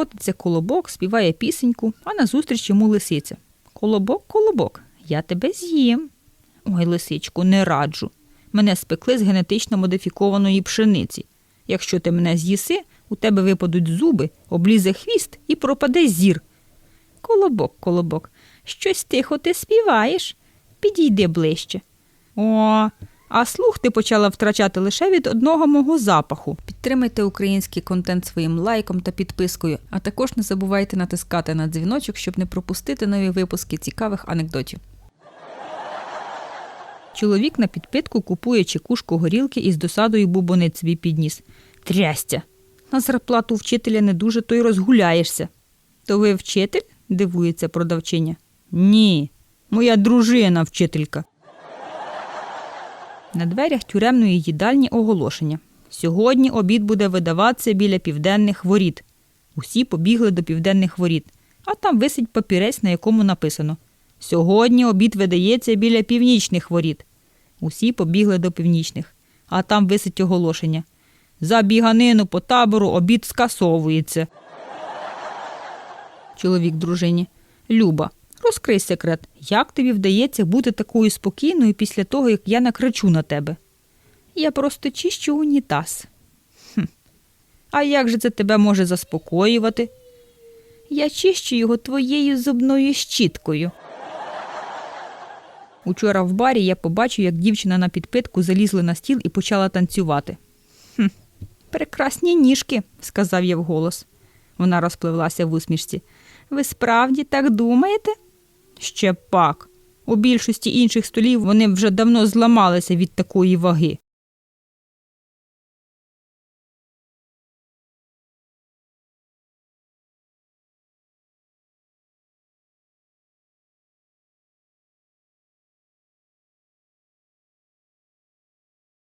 котиться колобок, співає пісеньку, а назустріч йому лисиця. Колобок, колобок, я тебе з'їм. Ой, лисичку, не раджу. Мене спекли з генетично модифікованої пшениці. Якщо ти мене з'їси, у тебе випадуть зуби, облізе хвіст і пропаде зір. Колобок, колобок, щось тихо ти співаєш. Підійди ближче. О, а слух ти почала втрачати лише від одного мого запаху. Підтримайте український контент своїм лайком та підпискою, а також не забувайте натискати на дзвіночок, щоб не пропустити нові випуски цікавих анекдотів. Чоловік на підпитку купує чекушку горілки і з досадою бубонить собі підніс. Трястя. На зарплату вчителя не дуже то й розгуляєшся. То ви вчитель? дивується продавчиня. Ні, моя дружина вчителька. На дверях тюремної їдальні оголошення. Сьогодні обід буде видаватися біля південних воріт. Усі побігли до південних воріт, а там висить папірець, на якому написано Сьогодні обід видається біля північних воріт. Усі побігли до північних, а там висить оголошення. За біганину по табору обід скасовується. Чоловік дружині. Люба, розкрий секрет. Як тобі вдається бути такою спокійною після того, як я накричу на тебе? Я просто чищу унітаз. Хм. А як же це тебе може заспокоювати? Я чищу його твоєю зубною щіткою. Учора в барі я побачив, як дівчина на підпитку залізла на стіл і почала танцювати. Хм, прекрасні ніжки, сказав я вголос. Вона розпливлася в усмішці. Ви справді так думаєте? Ще пак. У більшості інших столів вони вже давно зламалися від такої ваги.